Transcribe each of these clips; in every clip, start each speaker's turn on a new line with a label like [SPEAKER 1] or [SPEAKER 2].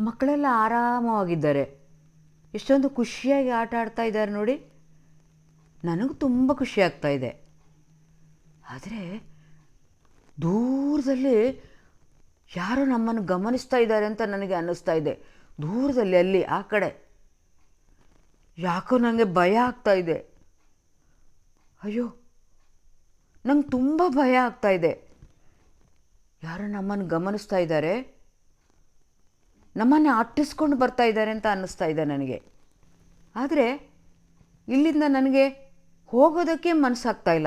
[SPEAKER 1] ಮಕ್ಕಳೆಲ್ಲ ಆರಾಮವಾಗಿದ್ದಾರೆ. ಎಷ್ಟೊಂದು ಖುಷಿಯಾಗಿ ಆಟ ಆಡ್ತಾ ಇದ್ದಾರೆ ನೋಡಿ. ನನಗೂ ತುಂಬ ಖುಷಿ ಆಗ್ತಾ ಇದೆ. ಆದರೆ ದೂರದಲ್ಲಿ ಯಾರೋ ನಮ್ಮನ್ನು ಗಮನಿಸ್ತಾ ಇದ್ದಾರೆ ಅಂತ ನನಗೆ ಅನ್ನಿಸ್ತಾ ಇದೆ. ದೂರದಲ್ಲಿ, ಅಲ್ಲಿ, ಆ ಕಡೆ. ಯಾಕೋ ನನಗೆ ಭಯ ಆಗ್ತಾ ಇದೆ. ಅಯ್ಯೋ, ನಂಗೆ ತುಂಬ ಭಯ ಆಗ್ತಾ ಇದೆ. ಯಾರೋ ನಮ್ಮನ್ನು ಗಮನಿಸ್ತಾ ಇದ್ದಾರೆ. ನಮ್ಮನ್ನು ಅಟ್ಟಿಸ್ಕೊಂಡು ಬರ್ತಾ ಇದ್ದಾರೆ ಅಂತ ಅನ್ನಿಸ್ತಾ ಇದೆ ನನಗೆ. ಆದರೆ ಇಲ್ಲಿಂದ ನನಗೆ ಹೋಗೋದಕ್ಕೆ ಮನಸ್ಸಾಗ್ತಾ ಇಲ್ಲ.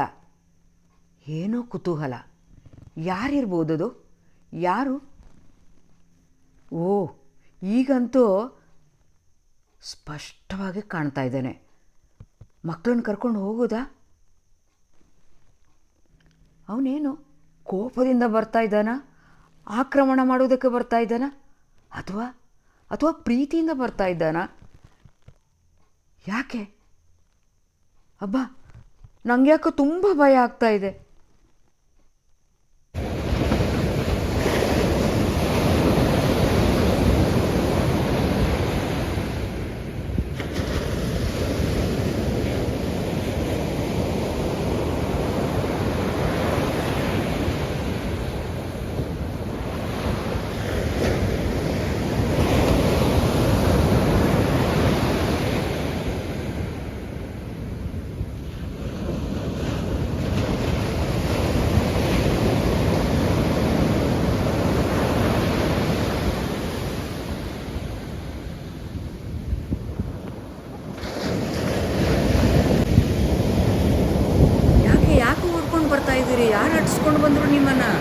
[SPEAKER 1] ಏನೋ ಕುತೂಹಲ. ಅದು? ಯಾರು? ಓ, ಈಗಂತೂ ಸ್ಪಷ್ಟವಾಗಿ ಕಾಣ್ತಾ ಇದ್ದಾನೆ. ಮಕ್ಕಳನ್ನ ಕರ್ಕೊಂಡು ಹೋಗೋದಾ? ಅವನೇನು ಕೋಪದಿಂದ ಬರ್ತಾ ಇದ್ದಾನ? ಆಕ್ರಮಣ ಮಾಡೋದಕ್ಕೆ ಬರ್ತಾ ಇದ್ದಾನ? ಅಥವಾ ಅಥವಾ ಪ್ರೀತಿಯಿಂದ ಬರ್ತಾ ಇದ್ದಾನ? ಯಾಕೆ? ಅಬ್ಬಾ ಯಾಕೋ ತುಂಬ ಭಯ ಆಗ್ತಾ ಇದೆ ಯಾಕೆ ಯಾಕೆ ಓಡ್ಕೊಂಡು ಬರ್ತಾ ಇದ್ದೀರಿ ಯಾರು ಅಟ್ಸ್ಕೊಂಡು ಬಂದರು ನಿಮ್ಮನ್ನು?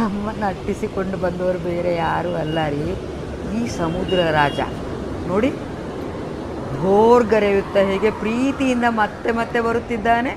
[SPEAKER 1] ನಮ್ಮನ್ನು ಅಟ್ಟಿಸಿಕೊಂಡು ಬಂದವರು ಬೇರೆ ಯಾರೂ ಅಲ್ಲ ರೀ. ಈ ಸಮುದ್ರ ರಾಜ. ನೋಡಿ ಭೋರ್ಗರೆಯುತ್ತಾ ಹೇಗೆ ಪ್ರೀತಿಯಿಂದ ಮತ್ತೆ ಮತ್ತೆ ಬರುತ್ತಿದ್ದಾನೆ.